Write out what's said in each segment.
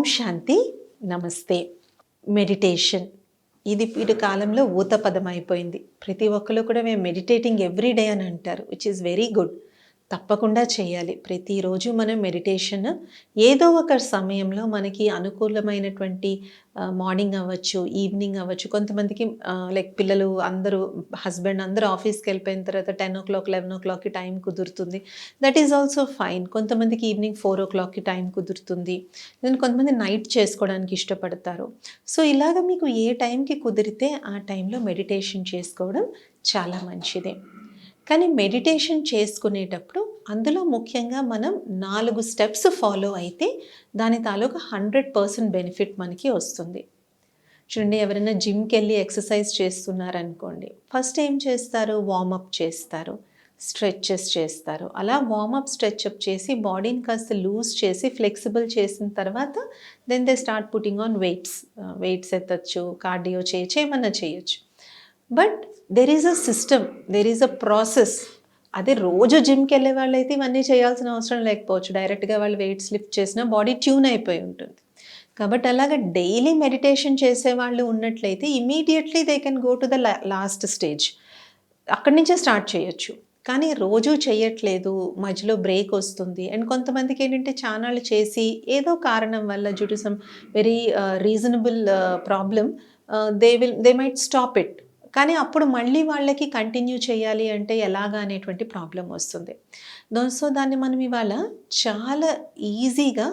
ఓం శాంతి నమస్తే. మెడిటేషన్. ఇది ఇటు కాలంలో ఊత పదం అయిపోయింది. ప్రతి ఒక్కరు కూడా మేము మెడిటేటింగ్ ఎవ్రీ డే అని అంటారు విచ్ ఈస్ వెరీ గుడ్ తప్పకుండా చేయాలి. ప్రతిరోజు మనం మెడిటేషన్ ఏదో ఒక సమయంలో మనకి అనుకూలమైనటువంటి మార్నింగ్ అవ్వచ్చు ఈవినింగ్ అవ్వచ్చు. కొంతమందికి లైక్ పిల్లలు అందరూ హస్బెండ్ అందరూ ఆఫీస్కి వెళ్ళిపోయిన తర్వాత టెన్ ఓ క్లాక్ లెవెన్ ఓ క్లాక్కి టైం కుదురుతుంది. That is also fine. కొంతమందికి ఈవినింగ్ ఫోర్ ఓ క్లాక్కి టైం కుదురుతుంది. నేను కొంతమంది నైట్ చేసుకోవడానికి ఇష్టపడతారు. సో ఇలాగ మీకు ఏ టైంకి కుదిరితే ఆ టైంలో మెడిటేషన్ చేసుకోవడం చాలా మంచిదే. కానీ మెడిటేషన్ చేసుకునేటప్పుడు అందులో ముఖ్యంగా మనం నాలుగు స్టెప్స్ ఫాలో అయితే దాని తాలూకా హండ్రెడ్ పర్సెంట్ బెనిఫిట్ మనకి వస్తుంది. చూడండి ఎవరైనా జిమ్కి వెళ్ళి ఎక్సర్సైజ్ చేస్తున్నారనుకోండి ఫస్ట్ ఏం చేస్తారు? వార్మప్ చేస్తారు స్ట్రెచెస్ చేస్తారు. అలా వార్మప్ స్ట్రెచ్అప్ చేసి బాడీని కాస్త లూజ్ చేసి ఫ్లెక్సిబుల్ చేసిన తర్వాత then they start putting on weights weights ఎత్తచ్చు cardio చేయొచ్చు ఏమన్నా చేయొచ్చు. But there is a system there is a process. అదే రోజు జిమ్కి వెళ్ళే వాళ్ళైతే ఇవన్నీ చేయాల్సిన అవసరం లేకపోవచ్చు. డైరెక్ట్గా వాళ్ళు వెయిట్స్ లిఫ్ట్ చేసినా బాడీ ట్యూన్ అయిపోయి ఉంటుంది. కాబట్టి అలాగ డైలీ మెడిటేషన్ చేసే వాళ్ళు ఉన్నట్లయితే immediately they can go to the last stage. అక్కడి నుంచే స్టార్ట్ చేయొచ్చు. కానీ రోజు చేయట్లేదు మధ్యలో బ్రేక్ వస్తుంది. అండ్ కొంతమందికి ఏంటంటే ఛానల్ చేసి ఏదో కారణం వల్ల due to some very reasonable problem they will they might stop it. కానీ అప్పుడు మళ్ళీ వాళ్ళకి కంటిన్యూ చేయాలి అంటే ఎలాగా అనేటువంటి ప్రాబ్లం వస్తుంది. సో దాన్ని మనం ఇవాళ చాలా ఈజీగా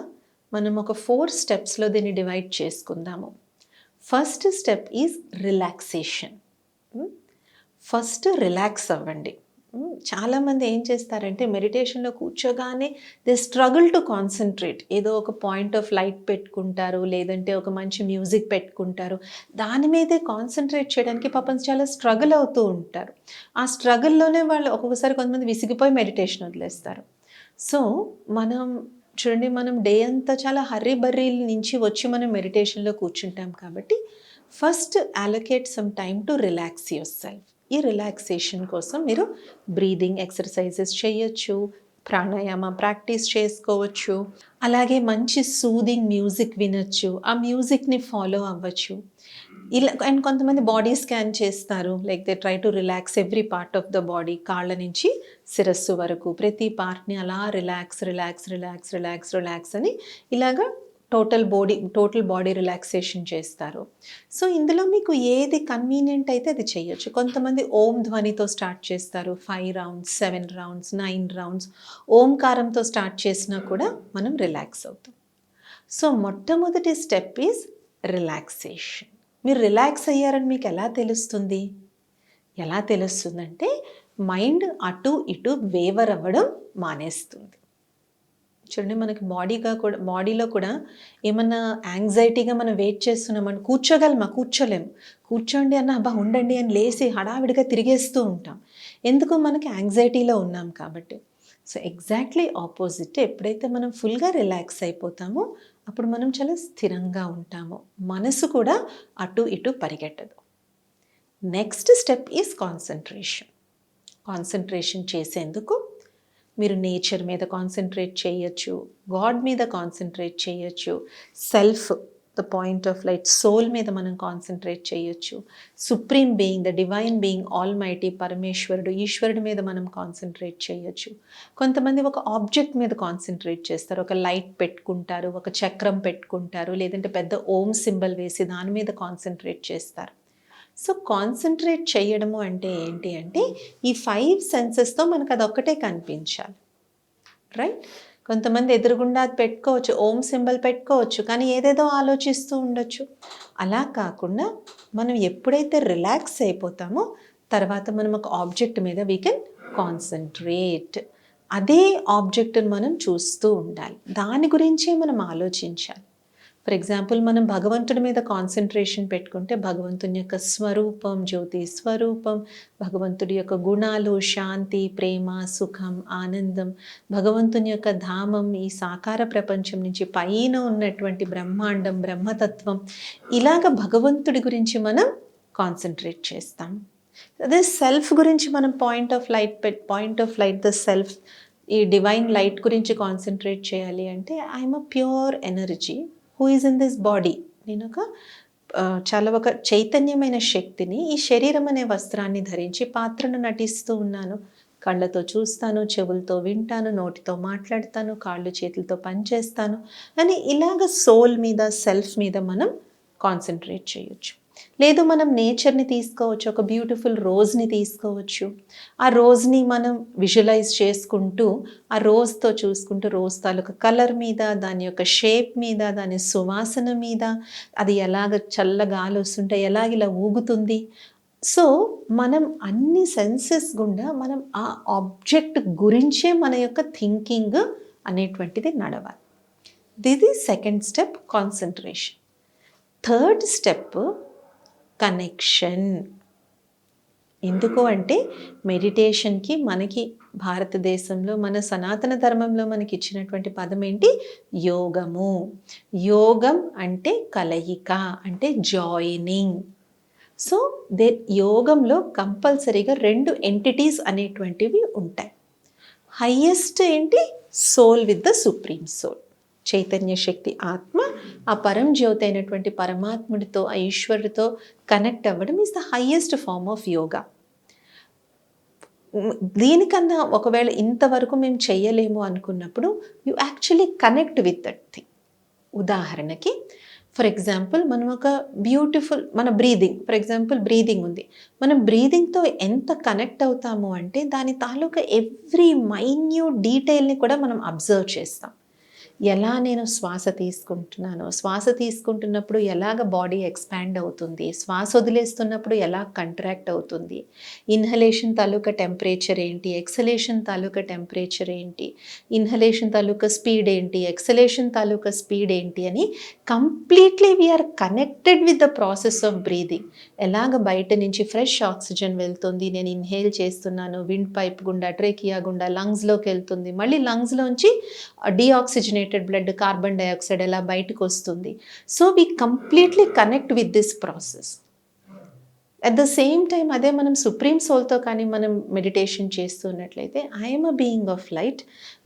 మనం ఒక ఫోర్ స్టెప్స్లో దీన్ని డివైడ్ చేసుకుందాము. First step is relaxation first relax అవ్వండి. చాలామంది ఏం చేస్తారంటే మెడిటేషన్లో కూర్చోగానే దే స్ట్రగుల్ టు కాన్సన్ట్రేట్. ఏదో ఒక పాయింట్ ఆఫ్ లైట్ పెట్టుకుంటారు లేదంటే ఒక మంచి మ్యూజిక్ పెట్టుకుంటారు. దాని మీదే కాన్సన్ట్రేట్ చేయడానికి పాపం చాలా స్ట్రగుల్ అవుతూ ఉంటారు. ఆ స్ట్రగుల్లోనే వాళ్ళు ఒక్కొక్కసారి కొంతమంది విసిగిపోయి మెడిటేషన్ వదిలేస్తారు. సో మనం చూడండి మనం డే అంతా చాలా హర్రీ బర్రీల నుంచి వచ్చి మనం మెడిటేషన్లో కూర్చుంటాం కాబట్టి first allocate some time to relax yourself ఈ రిలాక్సేషన్ కోసం మీరు బ్రీదింగ్ ఎక్సర్సైజెస్ చేయొచ్చు ప్రాణాయామ ప్రాక్టీస్ చేసుకోవచ్చు. అలాగే మంచి సూదింగ్ మ్యూజిక్ వినొచ్చు. ఆ మ్యూజిక్ని ఫాలో అవ్వచ్చు. ఇలా అండ్ కొంతమంది బాడీ స్కాన్ చేస్తారు. Like they try to relax every part of the body కాళ్ళ నుంచి శిరస్సు వరకు. ప్రతి పార్ట్ని అలా relax relax relax relax relax అని ఇలాగా total body total body relaxation చేస్తారు. సో ఇందులో మీకు ఏది కన్వీనియంట్ అయితే అది చేయొచ్చు. కొంతమంది ఓం ధ్వనితో స్టార్ట్ చేస్తారు. Five rounds seven rounds nine rounds ఓంకారంతో start చేసినా కూడా మనం రిలాక్స్ అవుతాం. సో మొట్టమొదటి స్టెప్ ఈజ్ రిలాక్సేషన్ మీరు రిలాక్స్ అయ్యారని మీకు ఎలా తెలుస్తుంది? ఎలా తెలుస్తుందంటే మైండ్ అటు ఇటు వేవర్ అవ్వడం మానేస్తుంది. చూడండి మనకి బాడీగా కూడా బాడీలో కూడా ఏమన్నా యాంగ్జైటీగా మనం వెయిట్ చేస్తున్నామని కూర్చోగలమా? కూర్చోలేము కూర్చోండి అన్న అబ్బా ఉండండి అని లేచి హడావిడిగా తిరిగేస్తూ ఉంటాం. ఎందుకు మనకి యాంగ్జైటీలో ఉన్నాం కాబట్టి? సో ఎగ్జాక్ట్లీ ఆపోజిట్ ఎప్పుడైతే మనం ఫుల్గా రిలాక్స్ అయిపోతామో అప్పుడు మనం చాలా స్థిరంగా ఉంటాము. మనసు కూడా అటు ఇటు పరిగెట్టదు. Next step is concentration concentration చేసేందుకు మీరు నేచర్ మీద కాన్సన్ట్రేట్ చేయొచ్చు గాడ్ మీద కాన్సన్ట్రేట్ చేయొచ్చు self the point of light soul మీద మనం కాన్సన్ట్రేట్ చేయొచ్చు. Supreme being the divine being almighty పరమేశ్వరుడు ఈశ్వరుడి మీద మనం కాన్సన్ట్రేట్ చేయొచ్చు. కొంతమంది ఒక ఆబ్జెక్ట్ మీద కాన్సన్ట్రేట్ చేస్తారు. ఒక లైట్ పెట్టుకుంటారు ఒక చక్రం పెట్టుకుంటారు లేదంటే పెద్ద ఓం సింబల్ వేసి దాని మీద కాన్సన్ట్రేట్ చేస్తారు. సో కాన్సన్ట్రేట్ చేయడము అంటే ఏంటి అంటే ఈ ఫైవ్ సెన్సెస్తో మనకు అది ఒక్కటే కనిపించాలి. రైట్? కొంతమంది ఎదురుగుండా అది పెట్టుకోవచ్చు ఓం సింబల్ పెట్టుకోవచ్చు కానీ ఏదేదో ఆలోచిస్తూ ఉండొచ్చు. అలా కాకుండా మనం ఎప్పుడైతే రిలాక్స్ అయిపోతామో తర్వాత మనం ఒక ఆబ్జెక్ట్ మీద వీ కెన్ కాన్సన్ట్రేట్ అదే ఆబ్జెక్ట్ని మనం చూస్తూ ఉండాలి. దాని గురించే మనం ఆలోచించాలి. ఫర్ ఎగ్జాంపుల్ మనం భగవంతుడి మీద కాన్సన్ట్రేషన్ పెట్టుకుంటే భగవంతుని యొక్క స్వరూపం జ్యోతి స్వరూపం భగవంతుడి యొక్క గుణాలు శాంతి ప్రేమ సుఖం ఆనందం భగవంతుని యొక్క ధామం ఈ సాకార ప్రపంచం నుంచి పైన ఉన్నటువంటి బ్రహ్మాండం బ్రహ్మతత్వం ఇలాగ భగవంతుడి గురించి మనం కాన్సన్ట్రేట్ చేస్తాం. అదే సెల్ఫ్ గురించి మనం point of light pet point of light the self ఈ డివైన్ లైట్ గురించి కాన్సన్ట్రేట్ చేయాలి అంటే I'm a pure energy who is in this body నేను ఒక చాలా ఒక చైతన్యమైన శక్తిని ఈ శరీరం అనే వస్త్రాన్ని ధరించి పాత్రను నటిస్తూ ఉన్నాను. కళ్ళతో చూస్తాను చెవులతో వింటాను నోటితో మాట్లాడతాను కాళ్ళు చేతులతో పనిచేస్తాను. అని ఇలాగ సోల్ మీద సెల్ఫ్ మీద మనం కాన్సన్ట్రేట్ చేయొచ్చు. లేదు మనం నేచర్ని తీసుకోవచ్చు ఒక బ్యూటిఫుల్ రోజ్ని తీసుకోవచ్చు. ఆ రోజ్ని మనం విజువలైజ్ చేసుకుంటూ ఆ రోజ్తో చూసుకుంటూ రోజ్ తాలూకు కలర్ మీద దాని యొక్క షేప్ మీద దాని సువాసన మీద అది ఎలాగ చల్ల గాలి వస్తుంటే ఎలాగ ఇలా ఊగుతుంది. సో మనం అన్ని సెన్సెస్ గుండా మనం ఆ ఆబ్జెక్ట్ గురించే మన యొక్క థింకింగ్ అనేటువంటిది నడవాలి. దిది second step concentration. Third step connection ఎందుకు అంటే మెడిటేషన్కి మనకి భారతదేశంలో మన సనాతన ధర్మంలో మనకి ఇచ్చినటువంటి పదం ఏంటి యోగము. యోగం అంటే కలయిక అంటే జాయినింగ్ సో దే యోగంలో కంపల్సరీగా రెండు ఎంటిటీస్ అనేటువంటివి ఉంటాయి. హయ్యెస్ట్ ఏంటి? Soul with the supreme soul Chaitanya శక్తి ఆత్మ ఆ పరం జ్యోతి అయినటువంటి పరమాత్ముడితో ఆ ఈశ్వరుడితో కనెక్ట్ అవ్వడం is the highest form of yoga దీనికన్నా ఒకవేళ ఇంతవరకు మేము చేయలేము అనుకున్నప్పుడు you actually connect with that thing ఉదాహరణకి ఫర్ ఎగ్జాంపుల్ మనం ఒక బ్యూటిఫుల్ మన బ్రీదింగ్ ఫర్ ఎగ్జాంపుల్ బ్రీదింగ్ ఉంది. మనం బ్రీదింగ్తో ఎంత కనెక్ట్ అవుతాము అంటే దాని తాలూకా ఎవ్రీ మైన్యూట్ డీటెయిల్ని కూడా మనం అబ్జర్వ్ చేస్తాం. ఎలా నేను శ్వాస తీసుకుంటున్నాను శ్వాస తీసుకుంటున్నప్పుడు ఎలాగ బాడీ ఎక్స్పాండ్ అవుతుంది శ్వాస వదిలేస్తున్నప్పుడు ఎలా కంట్రాక్ట్ అవుతుంది ఇన్హలేషన్ తాలూకా టెంపరేచర్ ఏంటి ఎక్సలేషన్ తాలూకా టెంపరేచర్ ఏంటి ఇన్హలేషన్ తాలూకా స్పీడ్ ఏంటి ఎక్సలేషన్ తాలూకా స్పీడ్ ఏంటి అని completely we are connected with the process of breathing ఎలాగ బయట నుంచి ఫ్రెష్ ఆక్సిజన్ వెళ్తుంది నేను ఇన్హేల్ చేస్తున్నాను విండ్ పైప్ గుండా ట్రేకియా గుండా లంగ్స్లోకి వెళ్తుంది మళ్ళీ లంగ్స్లోంచి డీఆక్సిజనేటెడ్ బ్లడ్ కార్బన్ డైఆక్సైడ్ ఎలా బయటకు వస్తుంది. So we completely connect with this process at the same time అదే మనం సుప్రీం సోల్తో కానీ మనం మెడిటేషన్ చేస్తున్నట్లయితే I'm a being of light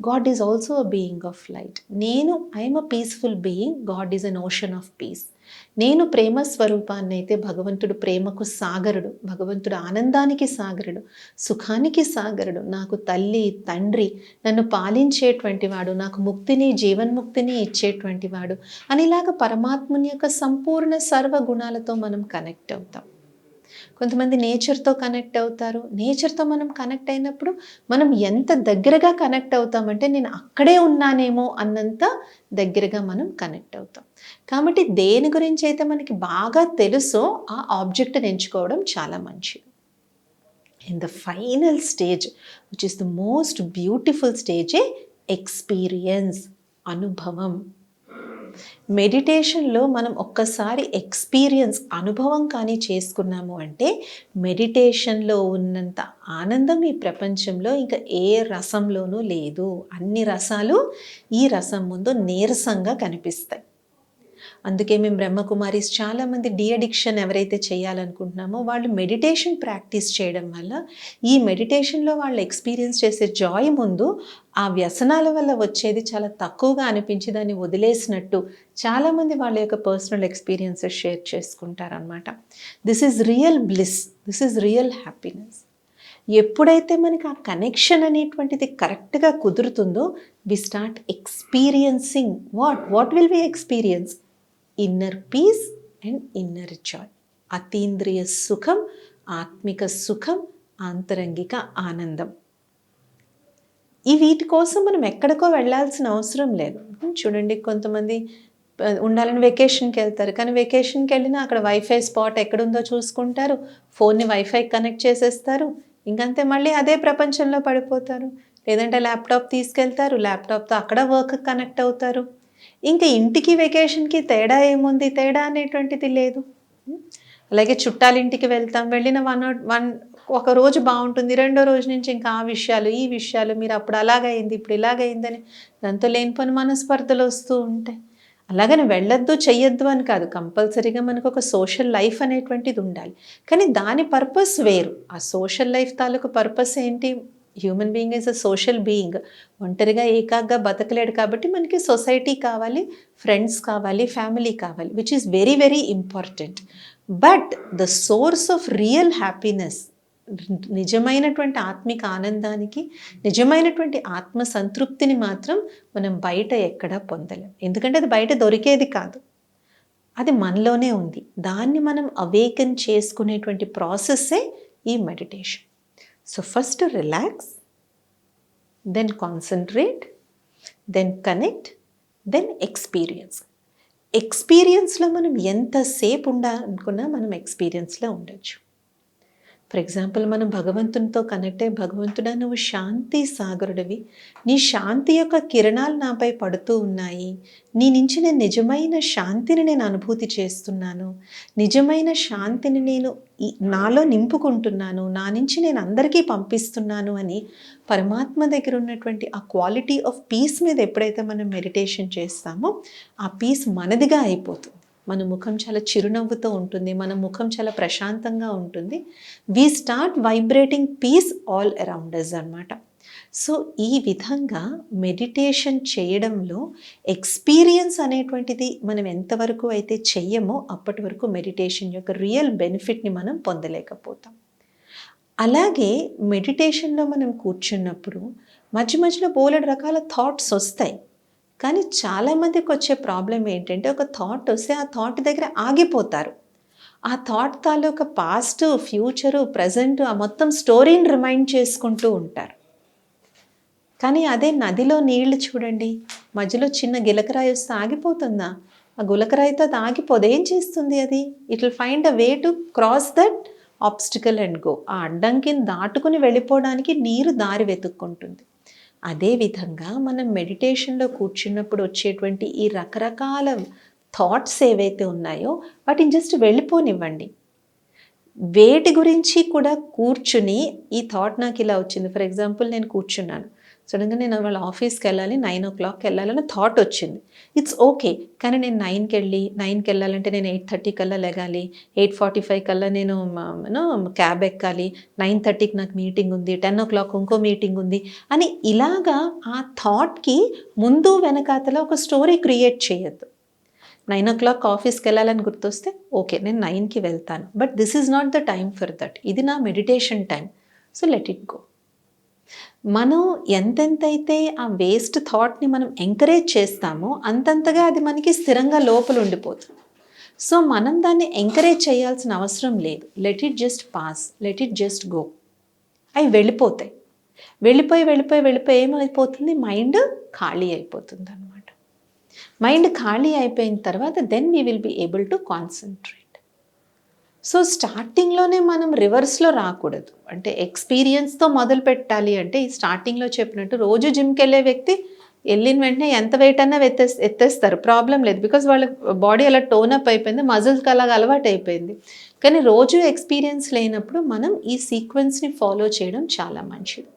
God is also a being of light నేను I'm a peaceful being God is an ocean of peace నేను ప్రేమ స్వరూపాన్ని అయితే భగవంతుడు ప్రేమకు సాగరుడు భగవంతుడు ఆనందానికి సాగరుడు సుఖానికి సాగరుడు. నాకు తల్లి తండ్రి నన్ను పాలించేటువంటి వాడు నాకు ముక్తిని జీవన్ముక్తిని ఇచ్చేటువంటి వాడు. అనిలాగా పరమాత్ముని యొక్క సంపూర్ణ సర్వ గుణాలతో మనం కనెక్ట్ అవుతాం. కొంతమంది నేచర్తో కనెక్ట్ అవుతారు. నేచర్తో మనం కనెక్ట్ అయినప్పుడు మనం ఎంత దగ్గరగా కనెక్ట్ అవుతామంటే నేను అక్కడే ఉన్నానేమో అన్నంత దగ్గరగా మనం కనెక్ట్ అవుతాం. కాబట్టి దేని గురించి అయితే మనకి బాగా తెలుసో ఆ ఆబ్జెక్ట్ని ఎంచుకోవడం చాలా మంచిది. In the final stage which is the most beautiful స్టేజే experience అనుభవం. మెడిటేషన్లో మనం ఒక్కసారి ఎక్స్పీరియన్స్ అనుభవం కానీ చేసుకున్నాము అంటే మెడిటేషన్లో ఉన్నంత ఆనందం ఈ ప్రపంచంలో ఇంకా ఏ రసంలోనూ లేదు. అన్ని రసాలు ఈ రసం ముందు నీరసంగా కనిపిస్తాయి. అందుకే మేము బ్రహ్మకుమారీస్ చాలామంది డి అడిక్షన్ ఎవరైతే చేయాలనుకుంటున్నామో వాళ్ళు మెడిటేషన్ ప్రాక్టీస్ చేయడం వల్ల ఈ మెడిటేషన్లో వాళ్ళు ఎక్స్పీరియన్స్ చేసే జాయ్ ముందు ఆ వ్యసనాల వల్ల వచ్చేది చాలా తక్కువగా అనిపించి దాన్ని వదిలేసినట్టు చాలామంది వాళ్ళ యొక్క personal experiences share చేసుకుంటారనమాట this is real bliss this is real happiness ఎప్పుడైతే మనకి ఆ కనెక్షన్ అనేటువంటిది కరెక్ట్గా కుదురుతుందో we start experiencing what what will we experience inner peace and inner joy అతీంద్రియ సుఖం ఆత్మిక సుఖం ఆంతరంగిక ఆనందం ఈ వీటి కోసం మనం ఎక్కడికో వెళ్ళాల్సిన అవసరం లేదు. చూడండి కొంతమంది ఉండాలని వెకేషన్కి వెళ్తారు. కానీ వెకేషన్కి వెళ్ళినా అక్కడ వైఫై స్పాట్ ఎక్కడుందో చూసుకుంటారు. ఫోన్ని వైఫై కనెక్ట్ చేసేస్తారు. ఇంకంతే మళ్ళీ అదే ప్రపంచంలో పడిపోతారు. లేదంటే ల్యాప్టాప్ తీసుకెళ్తారు. ల్యాప్టాప్తో అక్కడ వర్క్ కనెక్ట్ అవుతారు. ఇంకా ఇంటికి వెకేషన్కి తేడా ఏముంది? తేడా అనేటువంటిది లేదు. అలాగే చుట్టాలింటికి వెళ్తాం. వెళ్ళిన వన్ వన్ ఒక రోజు బాగుంటుంది. రెండో రోజు నుంచి ఇంకా ఆ విషయాలు ఈ విషయాలు మీరు అప్పుడు అలాగైంది ఇప్పుడు ఇలాగైందని దాంతో లేనిపోని మనస్పర్ధలు వస్తూ ఉంటాయి. అలాగని వెళ్ళొద్దు చెయ్యొద్దు అని కాదు. కంపల్సరీగా మనకు ఒక సోషల్ లైఫ్ అనేటువంటిది ఉండాలి. కానీ దాని పర్పస్ వేరు. ఆ సోషల్ లైఫ్ తాలూకు పర్పస్ ఏంటి? Human being is a social being. ఒంటరిగా ఏకాగ్గా బతకలేడు కాబట్టి మనకి సొసైటీ కావాలి ఫ్రెండ్స్ కావాలి ఫ్యామిలీ కావాలి which is very very important but the source of real happiness నిజమైనటువంటి ఆత్మిక ఆనందానికి నిజమైనటువంటి ఆత్మ సంతృప్తిని మాత్రం మనం బయట ఎక్కడా పొందలేం. ఎందుకంటే అది బయట దొరికేది కాదు. అది మనలోనే ఉంది. దాన్ని మనం అవేకన్ చేసుకునేటువంటి ప్రాసెస్సే ఈ meditation so first relax then concentrate then connect then experience ఎక్స్పీరియన్స్లో మనం ఎంతసేపు ఉండాలనుకున్నా మనం ఎక్స్పీరియన్స్లో ఉండొచ్చు. ఫర్ ఎగ్జాంపుల్ మనం భగవంతునితో కనెక్ట్ అయ్యి భగవంతుడా నువ్వు శాంతి సాగరుడివి. నీ శాంతి యొక్క కిరణాలు నాపై పడుతూ ఉన్నాయి. నీ నుంచి నేను నిజమైన శాంతిని నేను అనుభూతి చేస్తున్నాను. నిజమైన శాంతిని నేను నాలో నింపుకుంటున్నాను. నా నుంచి నేను అందరికీ పంపిస్తున్నాను అని పరమాత్మ దగ్గర ఉన్నటువంటి ఆ క్వాలిటీ ఆఫ్ పీస్ మీద ఎప్పుడైతే మనం మెడిటేషన్ చేస్తామో ఆ పీస్ మనదిగా అయిపోతుంది. మన ముఖం చాలా చిరునవ్వుతో ఉంటుంది మన ముఖం చాలా ప్రశాంతంగా ఉంటుంది. We start vibrating peace all around us అనమాట సో ఈ విధంగా మెడిటేషన్ చేయడంలో ఎక్స్పీరియన్స్ అనేటువంటిది మనం ఎంతవరకు అయితే చెయ్యమో అప్పటి వరకు మెడిటేషన్ యొక్క రియల్ బెనిఫిట్ని మనం పొందలేకపోతాం. అలాగే మెడిటేషన్లో మనం కూర్చున్నప్పుడు మధ్య మధ్యలో బోలెడు రకాల థాట్స్ వస్తాయి. కానీ చాలామందికి వచ్చే ప్రాబ్లం ఏంటంటే ఒక థాట్ వస్తే ఆ థాట్ దగ్గర ఆగిపోతారు. ఆ థాట్ తాలూకా పాస్ట్ ఫ్యూచరు ప్రజెంట్ ఆ మొత్తం స్టోరీని రిమైండ్ చేసుకుంటూ ఉంటారు. కానీ అదే నదిలో నీళ్ళు చూడండి మధ్యలో చిన్న గిలకరాయి వస్తే ఆగిపోతుందా? ఆ గులకరాయితో అది ఆగిపోదు. ఏం చేస్తుంది అది? It will find a way to cross that obstacle and go ఆ అడ్డంకిని దాటుకుని వెళ్ళిపోవడానికి నీరు దారి వెతుక్కుంటుంది. అదేవిధంగా మనం మెడిటేషన్లో కూర్చున్నప్పుడు వచ్చేటువంటి ఈ రకరకాల థాట్స్ ఏవైతే ఉన్నాయో వాటిని జస్ట్ వెళ్ళిపోనివ్వండి. వేటి గురించి కూడా కూర్చుని ఈ థాట్ నాకు ఇలా వచ్చింది. ఫర్ ఎగ్జాంపుల్ నేను కూర్చున్నాను. సడన్గా నేను వాళ్ళ ఆఫీస్కి వెళ్ళాలి నైన్ ఓ క్లాక్కి వెళ్ళాలని థాట్ వచ్చింది. ఇట్స్ ఓకే కానీ నేను నైన్కి వెళ్ళి నైన్కి వెళ్ళాలంటే నేను ఎయిట్ థర్టీ కల్లా లెగాలి ఎయిట్ ఫార్టీ ఫైవ్ కల్లా నేను యూనో క్యాబ్ ఎక్కాలి నైన్ థర్టీకి నాకు మీటింగ్ ఉంది టెన్ ఓ క్లాక్ ఇంకో మీటింగ్ ఉంది అని ఇలాగా ఆ థాట్కి ముందు వెనకాతల ఒక స్టోరీ క్రియేట్ చేయొద్దు. నైన్ ఓ క్లాక్ ఆఫీస్కి వెళ్ళాలని గుర్తొస్తే ఓకే నేను నైన్కి వెళ్తాను but this is not the time for that ఇది నా meditation time so let it go. మనం ఎంతెంతైతే ఆ వేస్ట్ థాట్ని మనం ఎంకరేజ్ చేస్తామో అంతంతగా అది మనకి స్థిరంగా లోపల ఉండిపోతుంది. సో మనం దాన్ని ఎంకరేజ్ చేయాల్సిన అవసరం లేదు. Let it just pass let it just go అవి వెళ్ళిపోతాయి. వెళ్ళిపోయి వెళ్ళిపోయి వెళ్ళిపోయి ఏమైపోతుంది? మైండ్ ఖాళీ అయిపోతుంది అనమాట మైండ్ ఖాళీ అయిపోయిన తర్వాత then we will be able to concentrate so స్టార్టింగ్లోనే మనం రివర్స్లో రాకూడదు. అంటే ఎక్స్పీరియన్స్తో మొదలు పెట్టాలి అంటే ఈ స్టార్టింగ్లో చెప్పినట్టు రోజు జిమ్కి వెళ్ళే వ్యక్తి వెళ్ళిన వెంటనే ఎంత వెయిట్ అన్నా ఎత్తే ఎత్తేస్తారు. ప్రాబ్లం లేదు. బికాజ్ వాళ్ళ బాడీ అలా టోన్ అప్ అయిపోయింది మజిల్స్కి అలాగ అలవాటు అయిపోయింది. కానీ రోజు ఎక్స్పీరియన్స్ లేనప్పుడు మనం ఈ సీక్వెన్స్ని ఫాలో చేయడం చాలా మంచిది.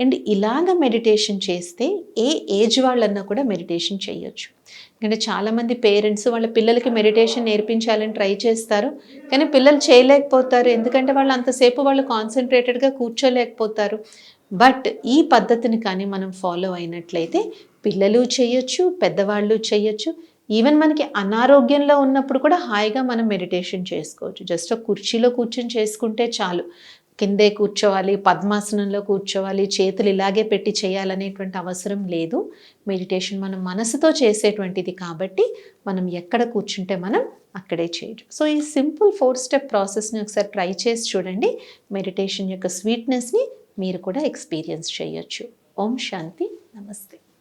అండ్ ఇలాగ మెడిటేషన్ చేస్తే ఏ ఏజ్ వాళ్ళన్నా కూడా మెడిటేషన్ చేయొచ్చు. ఎందుకంటే చాలామంది పేరెంట్స్ వాళ్ళ పిల్లలకి మెడిటేషన్ నేర్పించాలని ట్రై చేస్తారు కానీ పిల్లలు చేయలేకపోతారు. ఎందుకంటే వాళ్ళు అంతసేపు వాళ్ళు కాన్సన్ట్రేటెడ్గా కూర్చోలేకపోతారు. బట్ ఈ పద్ధతిని కానీ మనం ఫాలో అయినట్లయితే పిల్లలు చేయొచ్చు పెద్దవాళ్ళు చేయొచ్చు. ఈవెన్ మనకి అనారోగ్యంలో ఉన్నప్పుడు కూడా హాయిగా మనం మెడిటేషన్ చేసుకోవచ్చు. జస్ట్ ఒక కుర్చీలో కూర్చొని చేసుకుంటే చాలు. కిందే కూర్చోవాలి పద్మాసనంలో కూర్చోవాలి చేతులు ఇలాగే పెట్టి చేయాలనేటువంటి అవసరం లేదు. మెడిటేషన్ మనం మనసుతో చేసేటువంటిది కాబట్టి మనం ఎక్కడ కూర్చుంటే మనం అక్కడే చేయొచ్చు. సో ఈ సింపుల్ ఫోర్ స్టెప్ ప్రాసెస్ని ఒకసారి ట్రై చేసి చూడండి. మెడిటేషన్ యొక్క స్వీట్నెస్ని మీరు కూడా ఎక్స్పీరియన్స్ చేయొచ్చు. ఓం శాంతి నమస్తే.